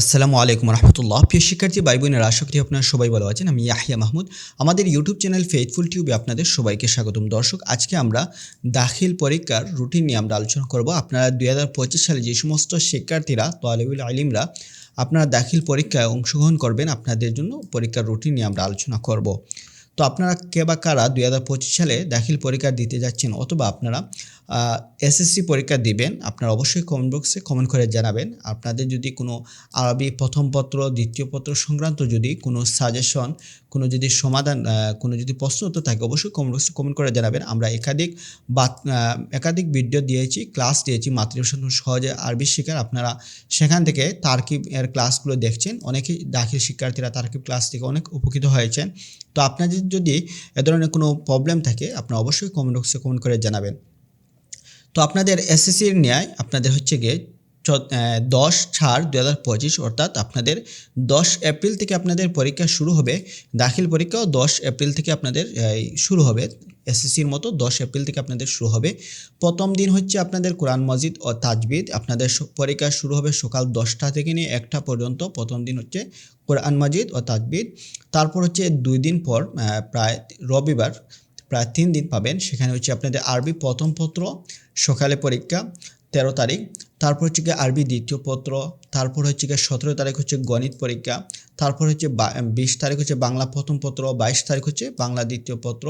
আসসালামু আলাইকুম রহমতুল্লাহ। প্রিয় শিক্ষার্থী ভাই বোনেরা আশা করি আপনারা সবাই ভালো আছেন। আমি ইয়াহিয়া মাহমুদ। আমাদের ইউটিউব চ্যানেল ফেথফুল টিউবে আপনাদের সবাইকে স্বাগতম। দর্শক, আজকে আমরা দাখিল পরীক্ষার রুটিন নিয়ে আমরা আলোচনা করব। আপনারা দুই হাজার পঁচিশ সালে যে সমস্ত শিক্ষার্থীরা তোয়ালিবুল আলিমরা আপনারা দাখিল পরীক্ষায় অংশগ্রহণ করবেন, আপনাদের জন্য পরীক্ষার রুটিন নিয়ে আমরা আলোচনা করব। তো আপনারা কে বা কারা দুই হাজার পঁচিশ সালে দাখিল পরীক্ষা দিতে যাচ্ছেন অথবা আপনারা এসএসসি পরীক্ষা দিবেন, আপনারা অবশ্যই কমেন্ট বক্সে কমেন্ট করে জানাবেন। আপনাদের যদি কোনো আরবি প্রথম পত্র, দ্বিতীয় পত্র সংক্রান্ত যদি কোনো সাজেশন কোনো যদি সমাধান কোনো যদি প্রশ্ন উত্তর থাকে, অবশ্যই কমেন্ট বক্সে কমেন্ট করে জানাবেন। আমরা একাধিক বা একাধিক ভিডিও দিয়েছি ক্লাস দিয়েছি, মাতৃভাষা সহজে আরবি শিকার আপনারা সেখান থেকে তার্কিব এর ক্লাসগুলো দেখছেন। অনেকেই দাখিল শিক্ষার্থীরা তার্কিব ক্লাস থেকে অনেক উপকৃত হয়েছেন। তো আপনাদের যদি এ ধরনের কোনো প্রবলেম থাকে, আপনারা অবশ্যই কমেন্ট বক্সে কমেন্ট করে জানাবেন। তো আপনাদের এসএসসির ন্যায় আপনাদের হচ্ছে গিয়ে দশ ছাড় দু হাজার পঁচিশ অর্থাৎ আপনাদের দশ এপ্রিল থেকে আপনাদের পরীক্ষা শুরু হবে, দাখিল পরীক্ষাও দশ এপ্রিল থেকে আপনাদের শুরু হবে এসএসসির মতো দশ এপ্রিল থেকে আপনাদের শুরু হবে। প্রথম দিন হচ্ছে আপনাদের কোরআন মসজিদ ও তাজবিদ, আপনাদের পরীক্ষা শুরু হবে সকাল দশটা থেকে নিয়ে একটা পর্যন্ত, প্রথম দিন হচ্ছে কোরআন মসজিদ ও তাজবিদ। তারপর হচ্ছে দুই দিন পর প্রায় রবিবার প্রায় তিন দিন পাবেন। সেখানে হচ্ছে আপনাদের আরবি প্রথম পত্র, সকালে পরীক্ষা, তেরো তারিখ। তারপর হচ্ছে গিয়ে আরবি দ্বিতীয় পত্র, তারপর হচ্ছে গিয়ে সতেরো তারিখ হচ্ছে গণিত পরীক্ষা, তারপর হচ্ছে বিশ তারিখ হচ্ছে বাংলা প্রথম পত্র, বাইশ তারিখ হচ্ছে বাংলা দ্বিতীয় পত্র।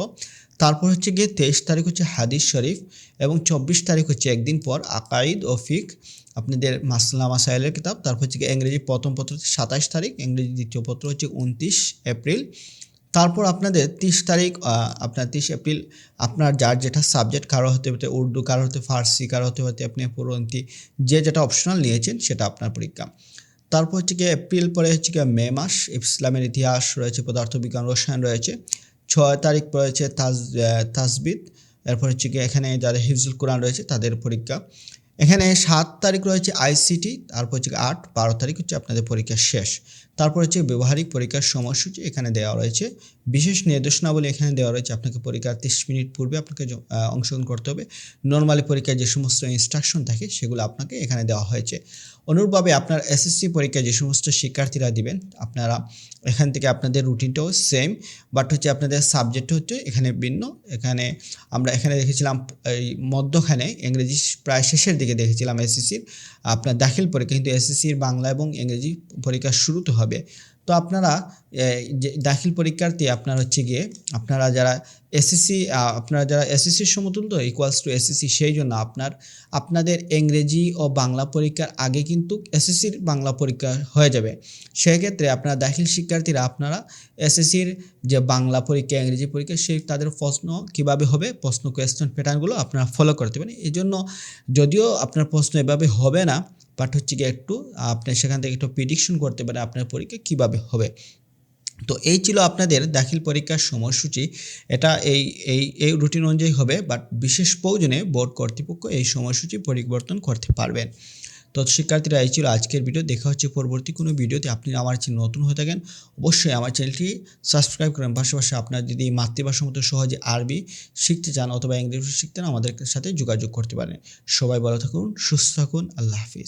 তারপর হচ্ছে গিয়ে তেইশ তারিখ হচ্ছে হাদিস শরীফ এবং চব্বিশ তারিখ হচ্ছে একদিন পর আকাইদ ও ফিক আপনাদের মাসলা মাসাইলের কিতাব। তারপর হচ্ছে গিয়ে ইংরেজি প্রথম পত্র হচ্ছে সাতাশ তারিখ, ইংরেজি দ্বিতীয় পত্র হচ্ছে উনত্রিশ এপ্রিল। তারপর আপনাদের তিরিশ তারিখ আপনার তিরিশ এপ্রিল, আপনার যার যেটা সাবজেক্ট কারও হতে হতে উর্দু কারও হতে ফার্সি কারও হতে হতে আপনি পুরন্তি যে যেটা অপশনাল নিয়েছেন সেটা আপনার পরীক্ষা। তারপর হচ্ছে গিয়ে এপ্রিল পরে হচ্ছে গিয়ে মে মাস, ইসলামের ইতিহাস রয়েছে, পদার্থবিজ্ঞান, রসায়ন রয়েছে, ছয় তারিখ রয়েছে তাজ তাজবিদ এরপর হচ্ছে গিয়ে এখানে যাদের হিফজুল কোরআন রয়েছে তাদের পরীক্ষা। এখানে সাত তারিখ রয়েছে আইসিটি তারপর হচ্ছে আট, বারো তারিখ হচ্ছে আপনাদের পরীক্ষা শেষ। তারপর হচ্ছে ব্যবহারিক পরীক্ষার সময়সূচি এখানে দেওয়া রয়েছে। বিশেষ নির্দেশনাবলী এখানে দেওয়া রয়েছে আপনাকে পরীক্ষার তিরিশ মিনিট পূর্বে আপনাকে অংশগ্রহণ করতে হবে। নর্মালি পরীক্ষায় যে সমস্ত ইনস্ট্রাকশন থাকে সেগুলো আপনাকে এখানে দেওয়া হয়েছে। অনুরূপভাবে আপনার এসএসসি পরীক্ষায় যে সমস্ত শিক্ষার্থীরা দিবেন, আপনারা এখান থেকে আপনাদের রুটিনটাও সেম বাট হচ্ছে আপনাদের সাবজেক্ট হচ্ছে এখানে ভিন্ন। এখানে আমরা এখানে দেখেছিলাম, এই মধ্যখানে ইংরেজি প্রায় শেষের দিকে দেখেছিলাম এসএসসির আপনার দাখিল পরীক্ষা কিন্তু এসএসসির বাংলা এবং ইংরেজি পরীক্ষা শুরুতে হবে। তো আপনারা দাখিল পরীক্ষার্থী আপনার হচ্ছে গিয়ে, আপনারা যারা এসএসসি আপনারা যারা এসএসসির সমতুল্য ইকুয়ালস টু এসএসসি সেই জন্য আপনার, আপনাদের ইংরেজি ও বাংলা পরীক্ষার আগে কিন্তু এসএসসির বাংলা পরীক্ষা হয়ে যাবে। সেক্ষেত্রে আপনারা দাখিল শিক্ষার্থীরা আপনারা এসএসসির যে বাংলা পরীক্ষা, ইংরেজি পরীক্ষা সেই তাদের প্রশ্ন কীভাবে হবে, প্রশ্ন কোয়েশ্চেন প্যাটার্নগুলো আপনারা ফলো করতে পারেন। এই জন্য যদিও আপনার প্রশ্ন এভাবে হবে না বাট হচ্ছে গিয়ে একটু আপনি সেখান থেকে একটু প্রিডিকশন করতে পারেন আপনার পরীক্ষা কীভাবে হবে। তো এই ছিল আপনাদের দাখিল পরীক্ষার সময়সূচি। এটা এই এই এই রুটিন অনুযায়ী হবে বাট বিশেষ প্রয়োজনে বোর্ড কর্তৃপক্ষ এই সময়সূচি পরিবর্তন করতে পারবেন। তো শিক্ষার্থীরা, এই ছিল আজকের ভিডিও দেখা হচ্ছে পরবর্তী কোনো ভিডিওতে আপনি আমার চ্যানেল নতুন হয়ে থাকেন, অবশ্যই আমার চ্যানেলটি সাবস্ক্রাইব করেন। পাশাপাশি আপনার যদি মাতৃভাষার মতো সহজে আরবি শিখতে চান অথবা ইংরেজি শিখতে চান, আমাদের সাথে যোগাযোগ করতে পারেন। সবাই ভালো থাকুন, সুস্থ থাকুন। আল্লাহ হাফিজ।